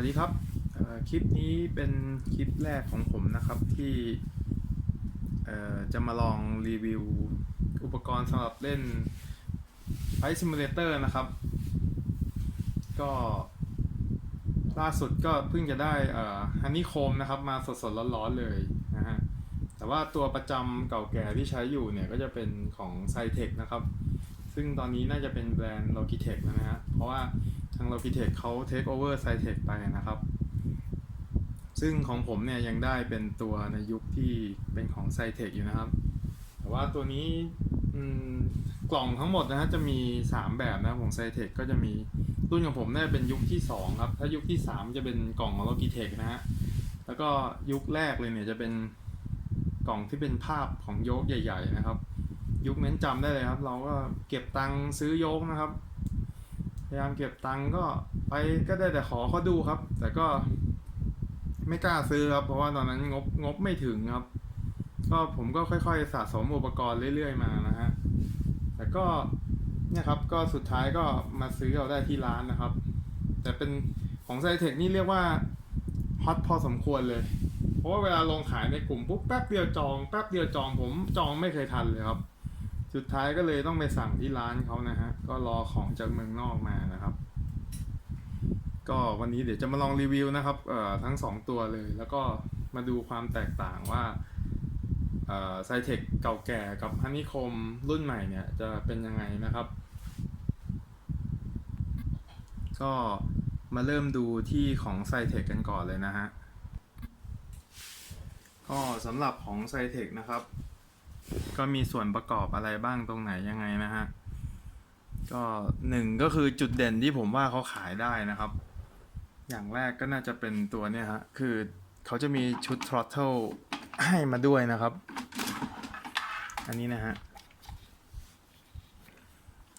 วัสดีครับคลิปนี้เป็นคลิปแรกของผมนะครับที่จะมาลองรีวิวอุปกรณ์สำหรับเล่น Flight Simulator นะครับ ก็ล่าสุดก็เพิ่งจะได้ฮันนี่โคมนะครับมาสดๆร้อนๆเลยนะฮะแต่ว่าตัวประจำเก่าแก่ที่ใช้อยู่เนี่ยก็จะเป็นของ c y t e c นะครับ ซึ่งตอนนี้น่าจะเป็นแบรนด์ Logitech นะฮะเพราะว่า ทาง Logitech เขา take over Cytec ไปนะครับ ซึ่งของผมเนี่ยยังได้เป็นตัวในยุคที่เป็นของ Cytec อยู่นะครับ แต่ว่าตัวนี้กล่องทั้งหมดนะฮะจะมี 3 แบบนะของ Cytec ก็จะมีรุ่นของผมน่าจะเป็นยุคที่ 2 ครับ ถ้ายุคที่ 3 จะเป็นกล่องของ Logitech นะฮะ แล้วก็ยุคแรกเลยเนี่ยจะเป็นกล่องที่เป็นภาพของโยกใหญ่ ๆ นะครับ ยุคนั้นจำได้เลยครับ เราก็เก็บตังค์ซื้อโยกนะครับ พยายามเก็บตังค์ก็ไปก็ได้แต่ขอเขาดูครับ แต่ก็ไม่กล้าซื้อครับ เพราะว่าตอนนั้นงบงบไม่ถึงครับ ก็ผมก็ค่อยๆ สะสมอุปกรณ์เรื่อยๆมานะฮะแต่ก็เนี่ยครับก็สุดท้ายก็มาซื้อเอาได้ที่ร้านนะครับ แต่เป็นของไซเทคนี่เรียกว่าฮอตพอสมควรเลย เพราะว่าเวลาลงขายในกลุ่มปุ๊บแป๊บเดียวจองแป๊บเดียวจองผมจองไม่เคยทันเลยครับ สุดท้ายก็เลยต้องไปสั่งที่ร้านเขานะฮะ ก็รอของจากเมืองนอกมานะครับ ก็วันนี้เดี๋ยวจะมาลองรีวิวนะครับเอ่อทั้งสองตัวเลย แล้วก็มาดูความแตกต่างว่าเอ่อไซเทคเก่าแก่กับฮันนี่คมรุ่นใหม่เนี่ยจะเป็นยังไงนะครับ ก็มาเริ่มดูที่ของไซเทคกันก่อนเลยนะฮะก็สำหรับของไซเทคนะครับ ก็มีส่วนประกอบอะไรบ้างตรงไหนยังไงนะฮะ ก็หนึ่งก็คือจุดเด่นที่ผมว่าเขาขายได้นะครับ อย่างแรกก็น่าจะเป็นตัวเนี้ยฮะ คือเขาจะมีชุด throttle ให้มาด้วยนะครับ อันนี้นะฮะ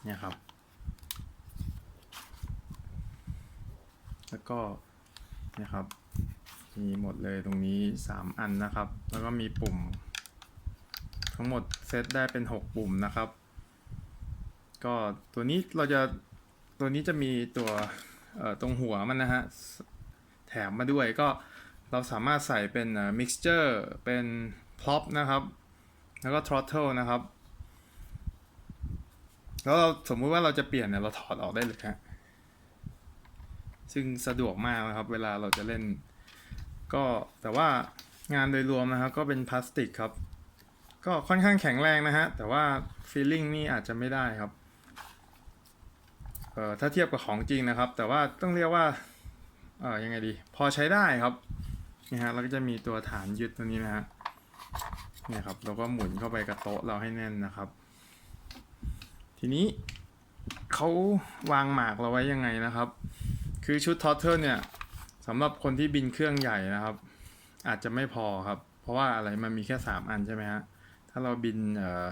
เนี่ยครับ แล้วก็เนี่ยครับ มีหมดเลยตรงนี้ 3 อันนะครับ แล้วก็มีปุ่ม ทั้งหมดเซตได้เป็น 6 ปุ่มนะครับ ก็ตัวนี้เราจะตัวนี้จะมีตัวตรงหัวมันนะฮะ แถมมาด้วยก็เราสามารถใส่เป็นเอ่อ mixture เป็น prop นะครับ แล้วก็ throttle นะครับ แล้วเราสมมุติว่าเราจะเปลี่ยนเนี่ยเราถอดออกได้เลยฮะซึ่งสะดวกมากนะครับ เวลาเราจะเล่น ก็แต่ว่างานโดยรวมนะครับ ก็เป็นพลาสติกครับ ก็ค่อนข้างแข็งแรงนะฮะ แต่ว่าฟีลลิ่งนี่อาจจะไม่ได้ครับเอ่อถ้าเทียบกับของจริงนะครับ แต่ว่าต้องเรียกว่าเอ่อยังไงดี พอใช้ได้ครับนี่ฮะเราก็จะมีตัวฐานยึดตัวนี้นะฮะเนี่ยครับเราก็หมุนเข้าไปกับโต๊ะเราให้แน่นนะครับ ทีนี้เขาวางหมากเราไว้ยังไงนะครับ คือชุดทอ t เทิลเนี่ยสำหรับคนที่บินเครื่องใหญ่นะครับ อาจจะไม่พอครับ เพราะว่าอะไรมันมีแค่ 3 อันใช่ไหมฮะ ถ้าเราบินเอ่อ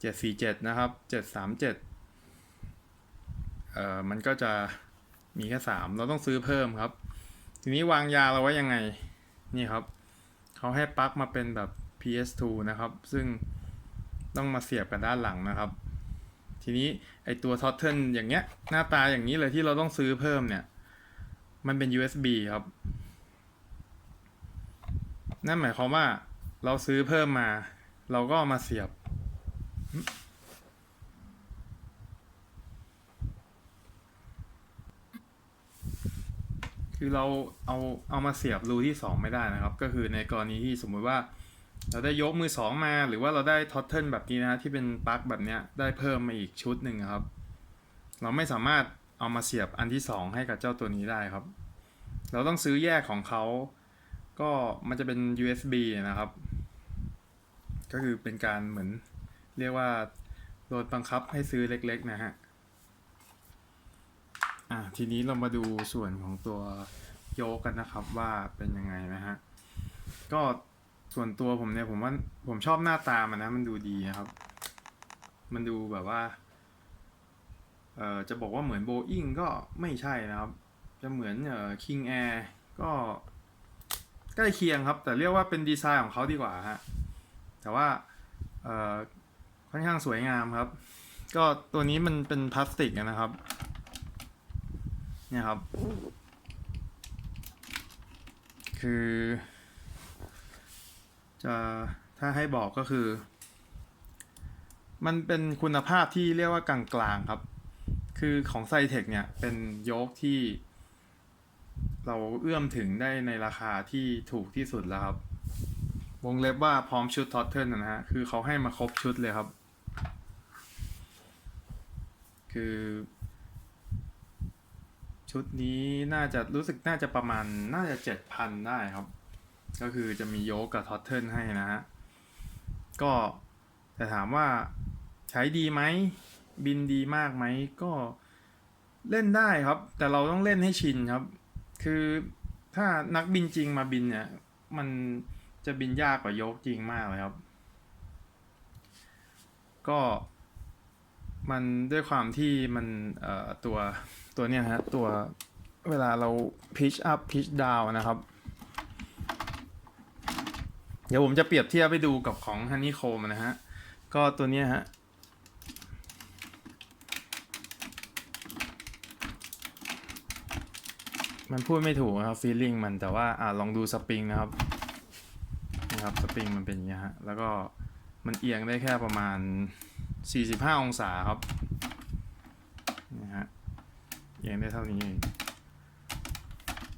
เจ็ดสี่เจ็ดนะครับเจ็ดสามเจ็ดเอ่อ มันก็จะมีแค่ 3 เราต้องซื้อเพิ่มครับ ทีนี้วางยาเราไว้ยังไง นี่ครับ เขาให้ปลั๊กมาเป็นแบบ PS2 นะครับ ซึ่งต้องมาเสียบกับด้านหลังนะครับ ทีนี้ไอตัวท็อตเทิลอย่างเงี้ย หน้าตาอย่างนี้เลยที่เราต้องซื้อเพิ่มเนี่ย มันเป็น USB ครับ นั่นหมายความว่า เราซื้อเพิ่มมา เราก็ามาเสียบ คือเราเอาเอามาเสียบรูที่ 2 ไม่ได้นะครับ ก็คือในกรณีที่สมมุติว่า เราได้ยกมือ 2 มา หรือว่าเราได้ท็อตเทิลแบบนี้นะที่เป็นปลั๊กแบบเนี้ยได้เพิ่มมาอีกชุดหนึ่งครับ เราไม่สามารถเอามาเสียบอันที่ 2 ให้กับเจ้าตัวนี้ได้ครับ เราต้องซื้อแยกของเขาก็มันจะเป็น USB นะครับ ก็คือเป็นการเหมือนเรียกว่าโดนบังคับให้ซื้อเล็กๆนะฮะอะทีนี้เรามาดูส่วนของตัวโยกกันนะครับว่าเป็นยังไงนะฮะก็ส่วนตัวผมเนี่ยผมว่าผมชอบหน้าตามันนะ มันดูดีนะครับ มันดูแบบว่าเอ่อจะบอกว่าเหมือนโบอิงก็ไม่ใช่นะครับ จะเหมือนเอ่อคิงแอร์ก็ใกล้เคียงครับ แต่เรียกว่าเป็นดีไซน์ของเขาดีกว่าฮะ แต่ว่าค่อนข้างสวยงามครับ ก็ตัวนี้มันเป็นพลาสติกนะครับ เนี่ยครับ คือ จะถ้าให้บอกก็คือ มันเป็นคุณภาพที่เรียกว่ากลางๆครับ คือของไซเทคเนี่ยเป็นโยกที่ เราเอื้อมถึงได้ในราคาที่ถูกที่สุดแล้วครับ วงเล็บว่าพร้อมชุดทอตเทิลนะฮะ คือเขาให้มาครบชุดเลยครับ คือ ชุดนี้น่าจะรู้สึกน่าจะประมาณน่าจะเจ็ดพันได้ครับ ก็คือจะมีโยกกับทอตเทิลให้นะฮะ ก็แต่ถามว่าใช้ดีไหม บินดีมากไหม ก็เล่นได้ครับ แต่เราต้องเล่นให้ชินครับ คือถ้านักบินจริงมาบินเนี่ย มัน จะบินยากกว่ายกจริงมากเลยครับ ก็มันด้วยความที่มันเอ่อตัวตัวเนี้ยฮะตัวเวลาเรา pitch up pitch down นะครับ เดี๋ยวผมจะเปรียบเทียบไปดูกับของ Honeycomb นะฮะ ก็ตัวเนี้ยฮะมันพูดไม่ถูกนะครับ feeling มันแต่ว่าอ่าลองดูสปริงนะครับ นะครับสปริงมันเป็นอย่างเงี้ฮะแล้วก็มันเอียงได้แค่ประมาณ 45 องศาครับนี่ฮะเอียงได้เท่านี้เอง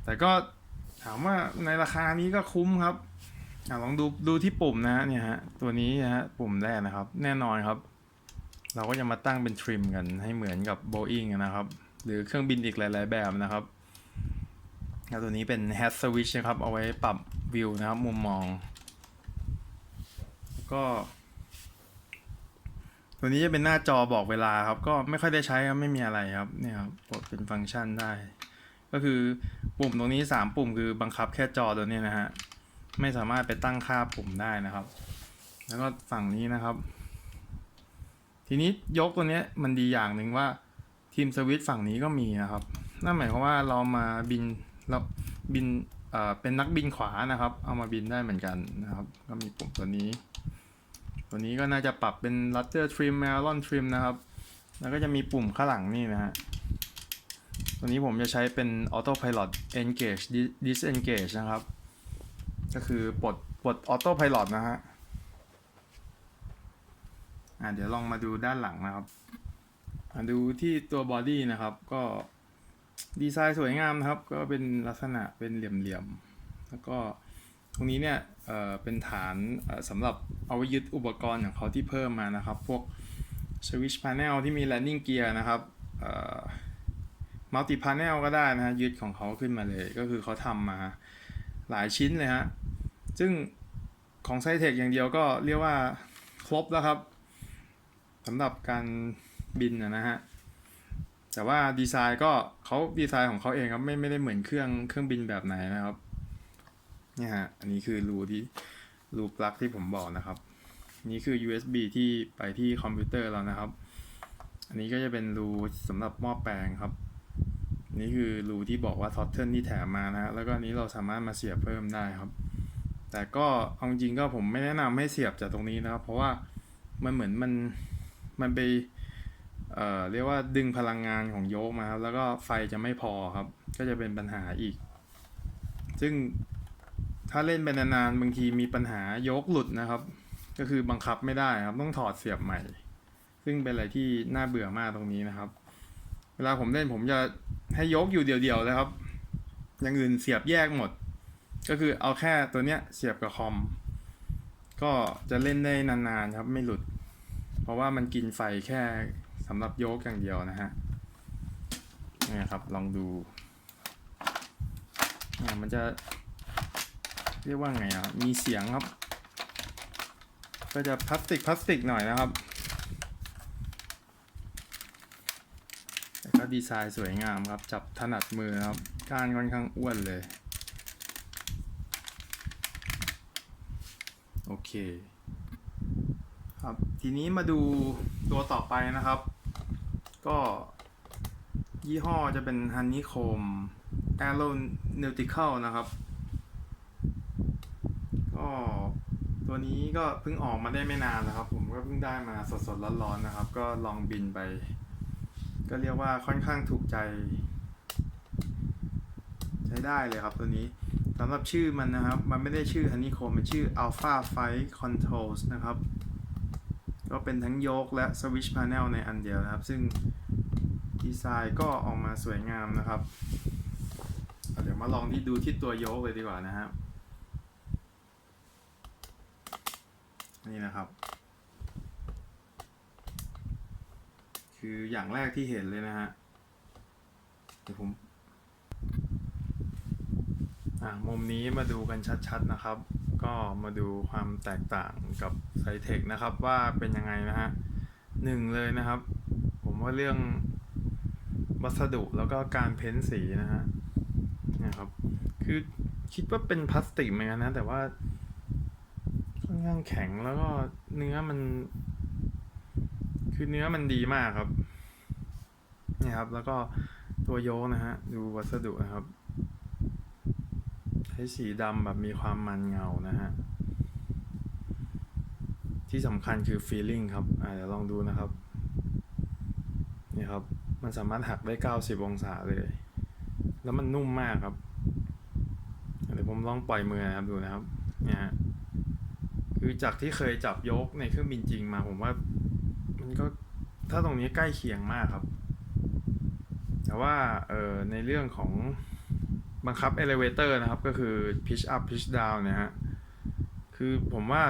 แต่ก็ถามว่าในราคานี้ก็คุ้มครับอลองดูดูที่ปุ่มนะฮะเนี่ยฮะตัวนี้นะฮะปุ่มแรกนะครับ แน่นอนครับ เราก็จะมาตั้งเป็นทริมกันให้เหมือนกับ Boeing นะครับ หรือเครื่องบินอีกหลาย ๆ แบบนะครับแล้วตัวนี้เป็น head switch นะครับ เอาไว้ปรับวิวนะครับ มุมมอง ก็ ตัวนี้จะเป็นหน้าจอบอกเวลาครับ ก็ไม่ค่อยได้ใช้ครับไม่มีอะไรครับ เนี่ยครับกดเป็นฟังก์ชันได้ ก็คือปุ่มตรงนี้ 3 ปุ่มคือบังคับแค่จอตัวนี้นะฮะไม่สามารถไปตั้งค่าปุ่มได้นะครับ แล้วก็ฝั่งนี้นะครับ ทีนี้ยกตัวนี้มันดีอย่างหนึ่งว่าทีมสวิตฝั่งนี้ก็มีนะครับ นั่นหมายความว่าเรามาบินเราบินเป็นนักบินขวานะครับ เอามาบินได้เหมือนกันนะครับ ก็มีปุ่มตัวนี้ ตัวนี้ก็น่าจะปรับเป็น rudder trim aileron trim นะครับ แล้วก็จะมีปุ่มข้างหลังนี่นะฮะ ตัวนี้ผมจะใช้เป็น auto pilot engage dis- disengage นะครับ ก็คือปลดปลด auto pilot นะฮะอ่าเดี๋ยวลองมาดูด้านหลังนะครับอ่าดูที่ตัวบอดี้นะครับก็ดีไซน์สวยงามนะครับ ก็เป็นลักษณะเป็นเหลี่ยมๆแล้วก็ตรงนี้เนี่ย เป็นฐานสำหรับเอาไว้ยึดอุปกรณ์ของเขาที่เพิ่มมานะครับ พวก switch panel ที่มี landing gear นะครับเอ่อ multi panel ก็ได้นะฮะยึดของเขาขึ้นมาเลยก็คือเขาทำมาหลายชิ้นเลยฮะ ซึ่งของไซเทคอย่างเดียวก็เรียกว่าครบแล้วครับสำหรับการบินนะฮะ แต่ว่าดีไซน์ก็เขาดีไซน์ของเขาเองครับไม่ไม่ได้เหมือนเครื่องเครื่องบินแบบไหนนะครับ เนี่ยฮะ อันนี้คือรูที่รูปลั๊กที่ผมบอกนะครับ นี่คือ USB ที่ไปที่คอมพิวเตอร์เรานะครับ อันนี้ก็จะเป็นรูสำหรับหม้อแปลงครับ นี่คือรูที่บอกว่าท็อตเทิลที่แถมมานะฮะ แล้วก็นี้เราสามารถมาเสียบเพิ่มได้ครับ แต่ก็เอาจริงก็ผมไม่แนะนำให้เสียบจากตรงนี้นะครับ เพราะว่ามันเหมือนมันมันไปเอ่อเรียกว่าดึงพลังงานของโยกมาครับ แล้วก็ไฟจะไม่พอครับ ก็จะเป็นปัญหาอีก ซึ่ง ถ้าเล่นไปนานๆบางทีมีปัญหายกหลุดนะครับ ก็คือบังคับไม่ได้ครับต้องถอดเสียบใหม่ ซึ่งเป็นอะไรที่น่าเบื่อมากตรงนี้นะครับ เวลาผมเล่นผมจะให้ยกอยู่เดียวๆเลยครับ อย่างอื่นเสียบแยกหมด ก็คือเอาแค่ตัวเนี้ยเสียบกับคอม ก็จะเล่นได้นานๆครับไม่หลุด เพราะว่ามันกินไฟแค่สำหรับโยกอย่างเดียวนะฮะนี่ครับลองดูอ่มันจะ เรียกว่าไงอะมีเสียงครับ ก็จะพลาสติกพลาสติกหน่อยนะครับแต่ก็ดีไซน์สวยงามครับ จับถนัดมือนะครับก้านค่อนข้างอ้วนเลย โอเค ครับทีนี้มาดูตัวต่อไปนะครับ ก็ยี่ห้อจะเป็น Honeycomb Aeronautical นะครับ ก็ ตัวนี้ก็เพิ่งออกมาได้ไม่นานนะครับ ผมก็เพิ่งได้มาสดๆร้อนๆนะครับ ก็ลองบินไป ก็เรียกว่าค่อนข้างถูกใจ ใช้ได้เลยครับตัวนี้สำหรับชื่อมันนะครับ มันไม่ได้ชื่อ Honeycomb มันชื่อ Alpha Flight Controls นะครับ ก็เป็นทั้งโยกและ Switch Panel ในอันเดียวนะครับ ซึ่งดีไซน์ก็ออกมาสวยงามนะครับ เดี๋ยวมาลองที่ดูที่ตัวโยกเลยดีกว่านะครับ นี่นะครับ คืออย่างแรกที่เห็นเลยนะฮะเดี๋ยวผมอะมุมนี้มาดูกันชัดๆนะครับ ก็มาดูความแตกต่างกับไซเทคนะครับว่าเป็นยังไงนะฮะหนึ่งเลยนะครับ ผมว่าเรื่องวัสดุแล้วก็การเพ้นสีนะฮะนี่ยครับ คือคิดว่าเป็นพลาสติกเหมือนกันนะ แต่ว่า อนข้างแข็งแล้วก็เนื้อมัน คือเนื้อมันดีมากครับนี่ครับ แล้วก็ตัวโยกนะฮะ ดูวัสดุนะครับใช้สีดำแบบมีความมันเงานะฮะ ที่สำคัญคือ feeling ครับอ่าเดี๋ยวลองดูนะครับ นี่ครับ มันสามารถหักได้ 90 องศาเลย แล้วมันนุ่มมากครับ เดี๋ยวผมลองปล่อยมือนะครับดูนะครับ เนี่ยฮะ คือจากที่เคยจับยกในเครื่องบินจริงมา ผมว่า มันก็ถ้าตรงนี้ใกล้เคียงมากครับ แต่ว่าเออในเรื่องของบังคับ elevator นะครับ ก็คือ pitch up pitch down เนะฮะ คือผมว่า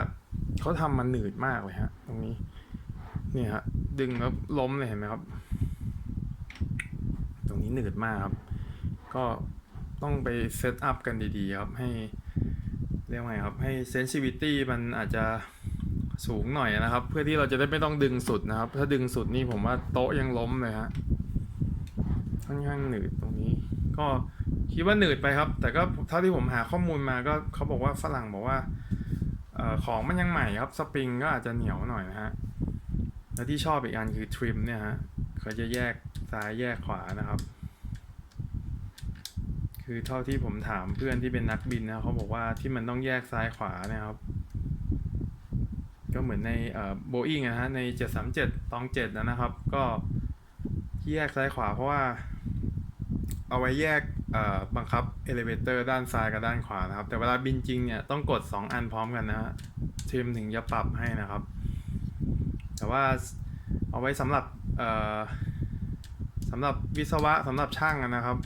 เขาทำมันหนืดมากเลยฮะ ตรงนี้นี่ฮะ ดึงแล้วล้มเลยเห็นไหมครับ ตรงนี้หนืดมากครับ ก็ต้องไปเซตอัพกันดีๆครับให้ รียกว่าไงครับให้ sensitivity มันอาจจะสูงหน่อยนะครับ เพื่อที่เราจะได้ไม่ต้องดึงสุดนะครับ ถ้าดึงสุดนี่ผมว่าโต๊ะยังล้มเลยฮะค่อนข้างหนืดตรงนี้ ก็คิดว่าหนืดไปครับ แต่ก็เท่าที่ผมหาข้อมูลมาก็เขาบอกว่าฝรั่งบอกว่าออของมันยังใหม่ครับสปริงก็อาจจะเหนียวหน่อยนะฮะแล้วที่ชอบอีกอันคือทริมเนี่ยฮะเขาจะแยกซ้ายแยกขวานะครับ คือเท่าที่ผมถามเพื่อนที่เป็นนักบินนะเขาบอกว่าที่มันต้องแยกซ้ายขวาเนะครับ ก็เหมือนในโบอิงนะฮะใน 737ตอง7นะครับ ก็แยกซ้ายขวาเพราะว่า เอาไว้แยกบังคับเอลิเวเตอร์ด้านซ้ายกับด้านขวานะครับ แต่เวลาบินจริงเนี่ยต้องกด 2 อันพร้อมกันนะฮะทีมถึงจะปรับให้นะครับ แต่ว่าเอาไว้สำหรับสำหรับวิศวะสำหรับช่างนะครับ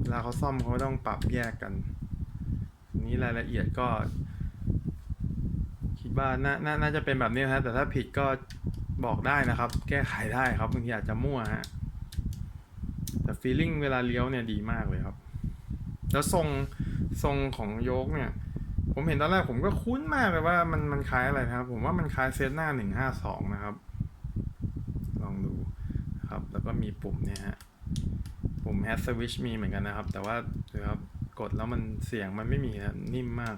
เวลาเขาซ่อมเขาต้องปรับแยกกัน นี้รายละเอียดก็ คิดว่าน่านาน่าจะเป็นแบบนี้นะฮะแต่ถ้าผิดก็บอกได้นะครับ แก้ไขได้ครับบางทีอาจจะมั่วฮะแต่ฟีลลิ่งเวลาเลี้ยวเนี่ยดีมากเลยครับ แล้วทรงทรงของโยกเนี่ย ผมเห็นตอนแรกผมก็คุ้นมากเลยว่ามันมันคล้ายอะไรนะครับ ผมว่ามันคล้ายเซตหน้าหนึ่งห้าสองนะครับ ลองดูครับ แล้วก็มีปุ่มเนี่ยฮะ ปุ่ม head switch มีเหมือนกันนะครับ แต่ว่าดูครับกดแล้วมันเสียงมันไม่มีนะนิ่มมาก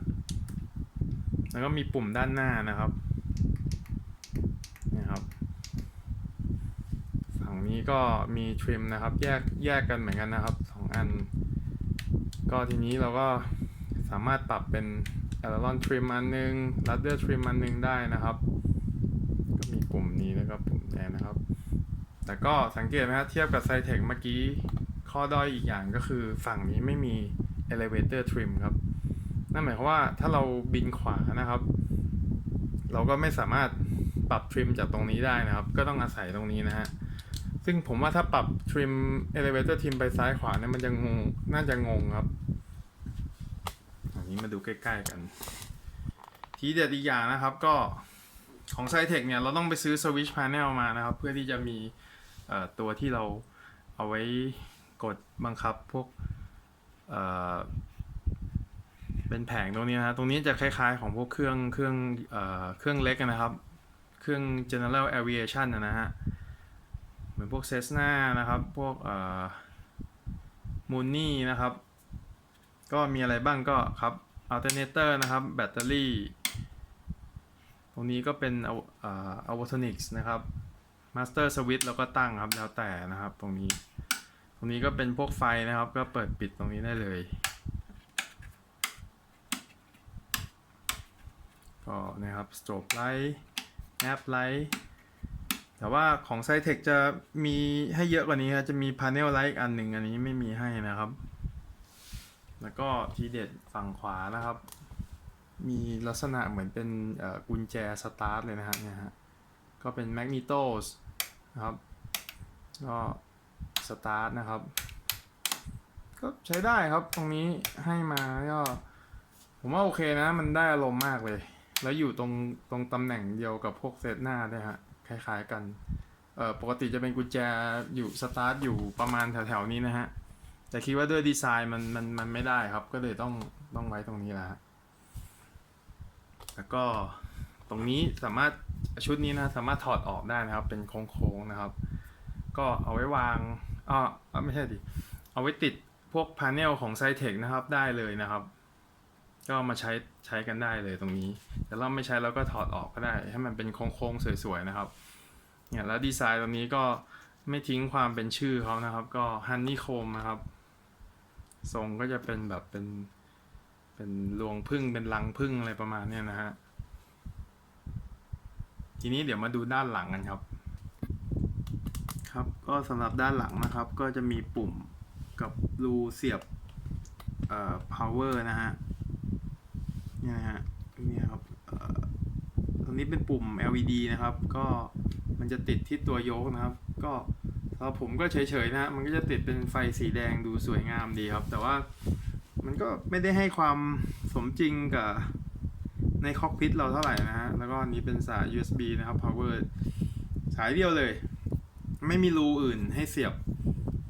แล้วก็มีปุ่มด้านหน้านะครับนี่ครับ ฝั่งนี้ก็มีทริมนะครับ แยกแยกกันเหมือนกันนะครับสองอัน ก็ทีนี้เราก็สามารถปรับเป็น aileron trim อันหนึง rudder trim อันหนึงได้นะครับ ก็มีปุ่มนี้แล้วก็ปุ่มแดงนะครับ แต่ก็สังเกตไหมครับเทียบกับไซเทคเมื่อกี้ ข้อด้อยอีกอย่างก็คือฝั่งนี้ไม่มี elevator trim ครับ นั่นหมายความว่าถ้าเราบินขวานะครับ เราก็ไม่สามารถปรับทริมจากตรงนี้ได้นะครับ ก็ต้องอาศัยตรงนี้นะฮะ ซึ่งผมว่าถ้าปรับทริม elevator trim ไปซ้ายขวาเนี่ยมันจะงง น่าจะงงครับ อันนี้มาดูใกล้ๆกัน ทีเด็ดอีกอย่างนะครับก็ของไซเทคเนี่ยเราต้องไปซื้อ switch panel มานะครับ เพื่อที่จะมีตัวที่เราเอาไว้ กดบังคับพวกเอ่อเป็นแผงตรงนี้นะฮะ ตรงนี้จะคล้ายๆของพวกเครื่องเครื่องเอ่อเครื่องเล็กนะครับ เครื่อง general aviation นะฮะ เหมือนพวกเซสนานะครับ พวกเอ่อมูนี่นะครับ ก็มีอะไรบ้างก็ครับ alternator นะครับ แบตเตอรี่ ตรงนี้ก็เป็นเอาเอ่อ avotonics นะครับ master switch แล้วก็ตั้งครับ แล้วแต่นะครับตรงนี้ รงนี้ก็เป็นพวกไฟนะครับ ก็เปิดปิดตรงนี้ได้เลย ก็นะครับ strobe light nap light แต่ว่าของ c y t e c จะมีให้เยอะกว่านี้ครับจะมี panel light อีกอันหนึ่งอันนี้ไม่มีให้นะครับ แล้วก็ทีเด็ดฝั่งขวานะครับ มีลักษณะเหมือนเป็นกุญแจสตาร์ทเลยนะฮะเนี่ยฮะก็เป็นแมกนิโตสนะครับก็ สตาร์ทนะครับ ก็ใช้ได้ครับตรงนี้ให้มาก็ ผมว่าโอเคนะ มันได้อารมณ์มากเลย แล้วอยู่ตรงตรงตำแหน่งเดียวกับพวกเซตหน้าด้วยฮะ คล้ายๆกันเอ่อปกติจะเป็นกุญแจอยู่สตาร์ทอยู่ประมาณแถวๆนี้นะฮะ แต่คิดว่าด้วยดีไซน์มันมันมันไม่ได้ครับ ก็เลยต้องต้องไว้ตรงนี้และแล้วก็ตรงนี้สามารถชุดนี้นะสามารถถอดออกได้นะครับ เป็นโค้งๆนะครับ ก็เอาไว้วาง อ่าอ่าไม่ใช่ดิ เอาไว้ติดพวกพาเนลของไซเทคนะครับได้เลยนะครับ ก็มาใช้ใช้กันได้เลยตรงนี้ แต่เราไม่ใช้เราก็ถอดออกก็ได้ ให้มันเป็นโค้งๆสวยๆนะครับ เนี่ยแล้วดีไซน์ตรงนี้ก็ไม่ทิ้งความเป็นชื่อเขานะครับ ก็ฮันนี่โคมนะครับ ทรงก็จะเป็นแบบเป็นเป็นรวงพึ่งเป็นรังพึ่งอะไรประมาณเนี้ยนะฮะ ทีนี้เดี๋ยวมาดูด้านหลังกันครับ ครับ ก็สำหรับด้านหลังนะครับ ก็จะมีปุ่มกับรูเสียบเอ่อ power นะฮะนี่นะฮะนี่ครับตรงนี้เป็นปุ่ม LED นะครับ ก็มันจะติดที่ตัวโยกนะครับ ก็สำหรับผมก็เฉยๆนะฮะมันก็จะติดเป็นไฟสีแดงดูสวยงามดีครับ แต่ว่ามันก็ไม่ได้ให้ความสมจริงกับในคอกพิทเราเท่าไหร่นะฮะ แล้วก็อันนี้เป็นสาย USB นะครับ power สายเดียวเลย ไม่มีรูอื่นให้เสียบ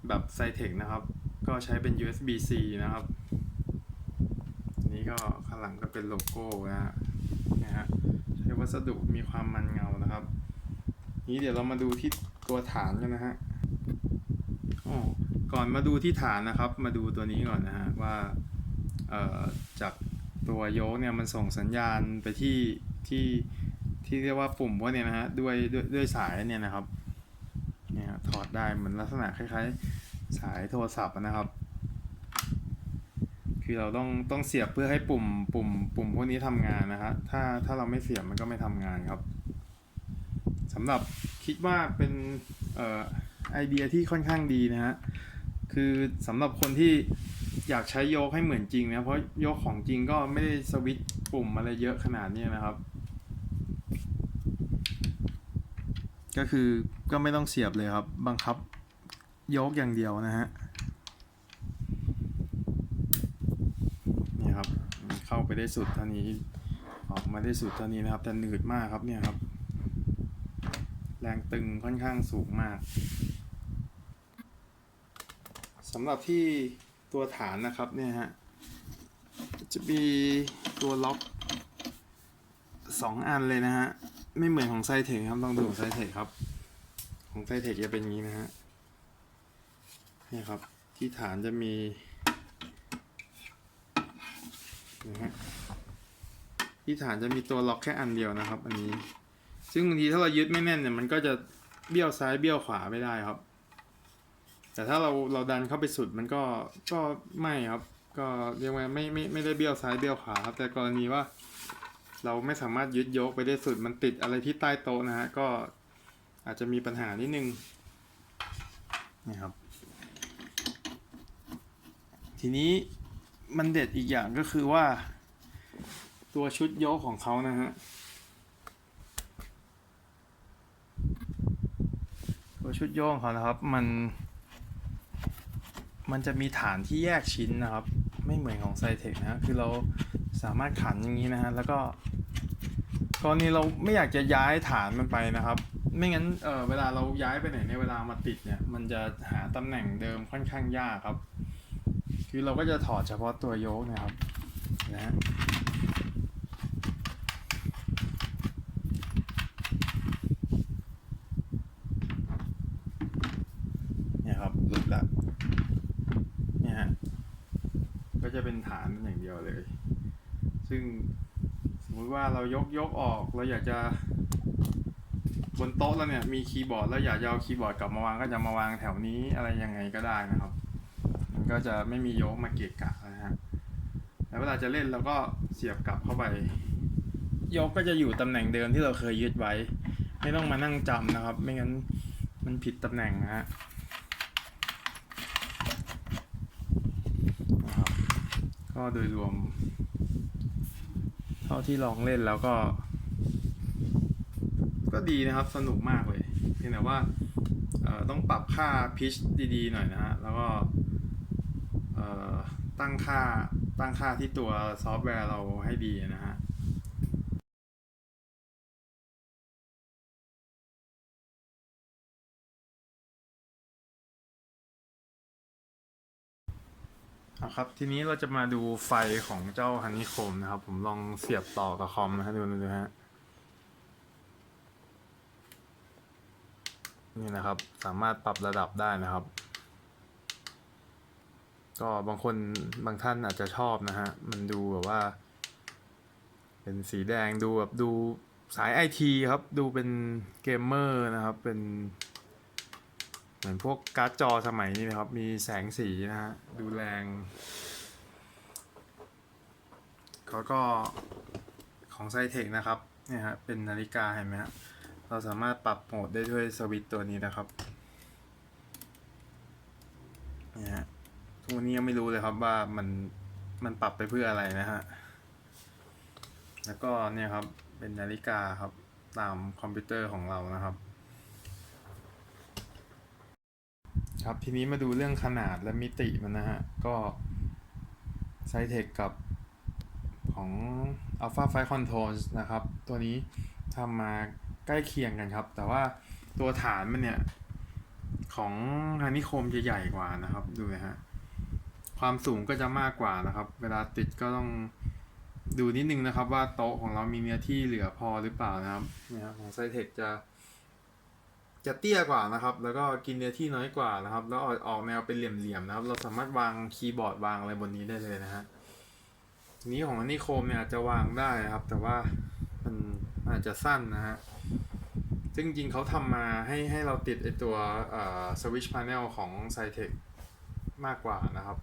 แบบไซเทคนะครับ ก็ใช้เป็น USB-C นะครับนนี้ก็ข้างหลังก็เป็นโลโก้นะฮะนะฮะใช้วัสดุมีความมันเงานะครับ นี้เดี๋ยวเรามาดูที่ตัวฐานกันนะฮะอ๋อก่อนมาดูที่ฐานนะครับ มาดูตัวนี้ก่อนนะฮะว่าเอ่อจากตัวโยกเนี่ยมันส่งสัญญาณไปที่ที่ที่เรียกว่าปุ่มพวกเนี้นะฮะด้วยด้วยด้วยสายเนี่ยนะครับ ถอดได้เหมือนลักษณะคล้ายๆ สายโทรศัพท์นะครับ คือเราต้องต้องเสียบเพื่อให้ปุ่มปุ่ม ปุ่มพวกนี้ทำงานนะฮะถ้าถ้าเราไม่เสียบมันก็ไม่ทำงานครับสำหรับคิดว่าเป็นเอ่อไอเดียที่ค่อนข้างดีนะฮะคือสำหรับคนที่อยากใช้โยกให้เหมือนจริงนะเพราะโยกของจริงก็ไม่ได้สวิตช์ปุ่มอะไรเยอะขนาดนี้นะครับ ก็คือ ก็ไม่ต้องเสียบเลยครับ บังคับยกอย่างเดียวนะฮะเนี่ยครับเข้าไปได้สุดเท่านี้ออกมาได้สุดเท่านี้นะครับแต่หนืดมากครับเนี่ยครับ แรงตึงค่อนข้างสูงมากสำหรับที่ตัวฐานนะครับเนี่ยฮะจะมีตัวล็อกสองอันเลยนะฮะ ไม่เหมือนของไซเทคครับต้องดูของไซเทคครับ ของไซเทคจะเป็นอย่างนี้นะฮะ นี่ครับ ที่ฐานจะมีนะฮะที่ฐานจะมีตัวล็อกแค่อันเดียวนะครับ อันนี้ ซึ่งบางทีถ้าเรายึดไม่แน่นเนี่ยมันก็จะเบี้ยวซ้ายเบี้ยวขวาไม่ได้ครับ แต่ถ้าเราเราดันเข้าไปสุดมันก็ก็ไม่ครับ ก็เรียกว่าไม่ไม่ไม่ได้เบี้ยวซ้ายเบี้ยวขวาครับ แต่กรณีว่า เราไม่สามารถยึดยกไปได้สุดมันติดอะไรที่ใต้โต๊ะนะฮะก็ อาจจะมีปัญหานิดนึงนี่ครับ ทีนี้มันเด็ดอีกอย่างก็คือว่า ตัวชุดโยกของเขานะฮะตัวชุดโยกของเขานะครับมัน มันจะมีฐานที่แยกชิ้นนะครับ ไม่เหมือนของไซเทคนะฮะคือเราสามารถขันอย่างนี้นะฮะแล้วก็กรณีเราไม่อยากจะย้ายฐานมันไปนะครับ ไม่งั้นเออเวลาเราย้ายไปไหนในเวลามาติดเนี่ย มันจะหาตำแหน่งเดิมค่อนข้างยากครับ คือเราก็จะถอดเฉพาะตัวโยกนะครับนะเนี่ยครับหลุดละเนี่ยฮะก็จะเป็นฐานอย่างเดียวเลย ซึ่งสมมติว่าเรายกยกออกเราอยากจะ บนโต๊ะแล้วเนี่ยมีคีย์บอร์ดแล้วอยากจะเอาคีย์บอร์ดกลับมาวางก็จะมาวางแถวนี้อะไรยังไงก็ได้นะครับ มันก็จะไม่มีโยกมาเกะกะนะฮะแล้วเวลาจะเล่นเราก็เสียบกลับเข้าไป ยกก็จะอยู่ตำแหน่งเดิมที่เราเคยยึดไว้ ไม่ต้องมานั่งจำนะครับ ไม่งั้นมันผิดตำแหน่งนะฮะนะครับก็โดยรวม เท่าที่ลองเล่นแล้วก็ ก็ดีนะครับสนุกมากเลย เพียงแต่ว่าต้องปรับค่าพิชดีๆหน่อยนะฮะ แล้วก็ตั้งค่าตั้งค่าที่ตัวซอฟต์แวร์เราให้ดีนะฮะเอาครับ ทีนี้เราจะมาดูไฟของเจ้าฮันนี่โคมนะครับ ผมลองเสียบต่อกับคอมนะฮะดูดูฮะ นี่นะครับ สามารถปรับระดับได้นะครับ ก็บางคนบางท่านอาจจะชอบนะฮะ มันดูแบบว่า เป็นสีแดงดูแบบดูสายไอทีครับ ดูเป็นเกมเมอร์นะครับ เป็น เหมือนพวกการ์ดจอสมัยนี้นะครับ มีแสงสีนะฮะ ดูแรงเขาก็ของไซเทคนะครับ เนี่ยฮะ เป็นนาฬิกาเห็นไหมฮะ เราสามารถปรับโหมดได้ด้วยสวิตตัวนี้นะครับนี่ยฮะทุกวันนี้ยังไม่รู้เลยครับว่ามันมันปรับไปเพื่ออะไรนะฮะ แล้วก็เนี่ยครับเป็นนาฬิกาครับตามคอมพิวเตอร์ของเรานะครับ ครับทีนี้มาดูเรื่องขนาดและมิติมันนะฮะ ก็ไซเทคกับของ Alpha Flight Controls นะครับ ตัวนี้ทำมา ใกล้เคียงกันครับ แต่ว่าตัวฐานมันเนี่ย ของฮันนี่โคมจะใหญ่กว่านะครับ ดูนะฮะ ความสูงก็จะมากกว่านะครับ เวลาติดก็ต้องดูนิดนึงนะครับ ว่าโต๊ะของเรามีเนื้อที่เหลือพอหรือเปล่านะครับเนี่ยของไซเทคจะ จะเตี้ยกว่านะครับ แล้วก็กินเนื้อที่น้อยกว่านะครับ แล้วออกออกแนวเป็นเหลี่ยมๆนะครับ เราสามารถวางคีย์บอร์ดวางอะไรบนนี้ได้เลยนะฮะนี้ของอันนี้โคมเนี่ยอาจจะวางได้นะครับ แต่ว่ามัน อาจจะสั้นนะฮะ ซึ่งจริงเขาทำมาให้ให้เราติดไอตัวสวิตช์พา n e l ของ c y t e c มากกว่านะครับ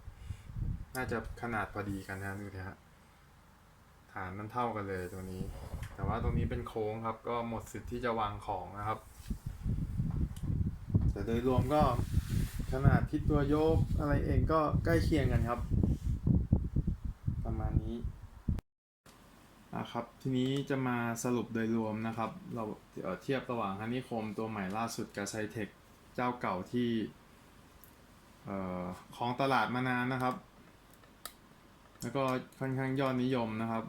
น่าจะขนาดพอดีกันนะดูนะฮะ ฐานมันเท่ากันเลยตัวนี้ แต่ว่าตรงนี้เป็นโค้งครับ ก็หมดสิทธิ์ที่จะวางของนะครับ แต่โดยรวมก็ขนาดที่ตัวโยกอะไรเองก็ใกล้เคียงกันครับ ประมาณนี้ อะครับทีนี้จะมาสรุปโดยรวมนะครับ เราเทียบระหว่างฮันนี่โคมตัวใหม่ล่าสุดกับไซเทคเจ้าเก่าที่ของตลาดมานานนะครับ แล้วก็ค่อนข้างยอดนิยมนะครับ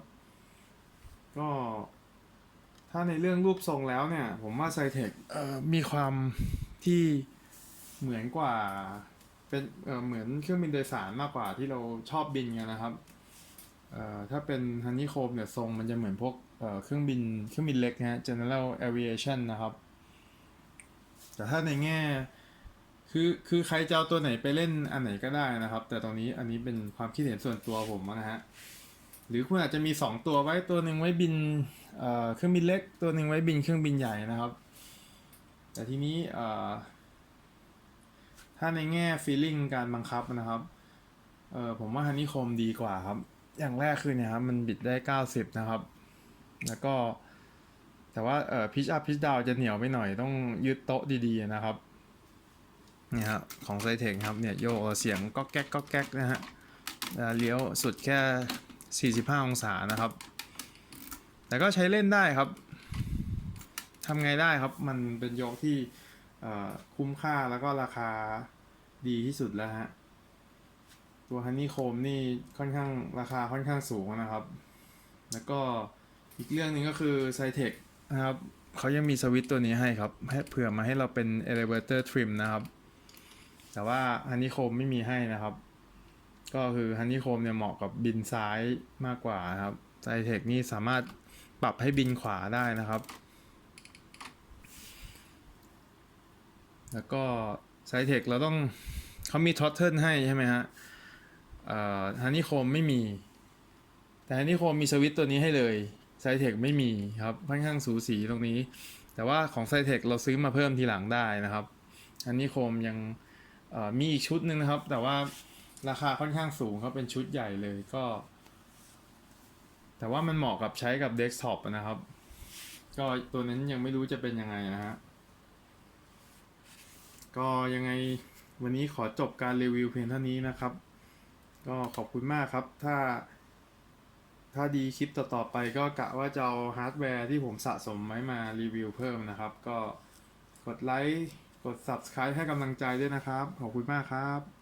ก็ถ้าในเรื่องรูปทรงแล้วเนี่ย ผมว่าไซเทคมีความที่เหมือนกว่าเป็นเเหมือนเครื่องบินโดยสารมากกว่าที่เราชอบบินกันนะครับ ถ้าเป็นฮันนี่โคมเนี่ยทรงมันจะเหมือนพวกเครื่องบินเครื่องบินเล็กนะฮะ general aviation นะครับ แต่ถ้าในแง่คือคือใครจะเอาตัวไหนไปเล่นอันไหนก็ได้นะครับ แต่ตรงนี้อันนี้เป็นความคิดเห็นส่วนตัวผมนะฮะหรือคุณอาจจะมี 2 ตัวไว้ตัวหนึ่งไว้บินเครื่องบินเล็ก ตัวหนึ่งไว้บินเครื่องบินใหญ่นะครับ แต่ทีนี้ถ้าในแง่ feeling การบังคับนะครับผมว่าฮันนี่โคมดีกว่าครับ อย่างแรกคือเนี่ยครับมันบิดได้ 90 นะครับ แล้วก็แต่ว่าเอ่อ pitch up pitch down จะเหนียวไปหน่อยต้องยึดโต๊ะดีๆนะครับเนี่ยครับของไซเทคครับเนี่ยโยกเสียงก็แก๊กก็แก๊กนะฮะเลี้ยวสุดแค่ 45 องศานะครับ แต่ก็ใช้เล่นได้ครับทำไงได้ครับมันเป็นโยกที่คุ้มค่าแล้วก็ราคาดีที่สุดแล้วฮะ ตัวฮันนี่โคมนี่ค่อนข้างราคาค่อนข้างสูงนะครับ แล้วก็อีกเรื่องหนึ่งก็คือไซเทคนะครับเขายังมีสวิตตัวนี้ให้ครับให้เผื่อมาให้เราเป็น elevator trim นะครับ แต่ว่าฮันนี่โคมไม่มีให้นะครับ ก็คือฮันนี่โคมเนี่ยเหมาะกับบินซ้ายมากกว่าครับไซเทคนี่สามารถปรับให้บินขวาได้นะครับ แล้วก็ไซเทคเราต้องเขามีทอ o เทิลให้ใช่ไหมฮะ ฮันนี่โคมไม่มี แต่ฮันนี่โคมมีสวิตตัวนี้ให้เลยไซเทคไม่มีครับค่อนข้างสูสีตรงนี้ แต่ว่าของไซเทคเราซื้อมาเพิ่มทีหลังได้นะครับฮันนี่โคมยังมีอีกชุดหนึ่งนะครับ แต่ว่าราคาค่อนข้างสูงครับเป็นชุดใหญ่เลยก็ แต่ว่ามันเหมาะกับใช้กับเดสก์ท็อปนะครับ ก็ตัวนั้นยังไม่รู้จะเป็นยังไงนะฮะก็ยังไงวันนี้ขอจบการรีวิวเพียงเท่านี้นะครับ ก็ขอบคุณมากครับ ถ้า ถ้าดีคลิปต่อๆไปก็กะว่าจะเอาฮาร์ดแวร์ที่ผมสะสมไว้มารีวิวเพิ่มนะครับ ก็กดไลค์ กด Subscribe ให้กำลังใจด้วยนะครับ ขอบคุณมากครับ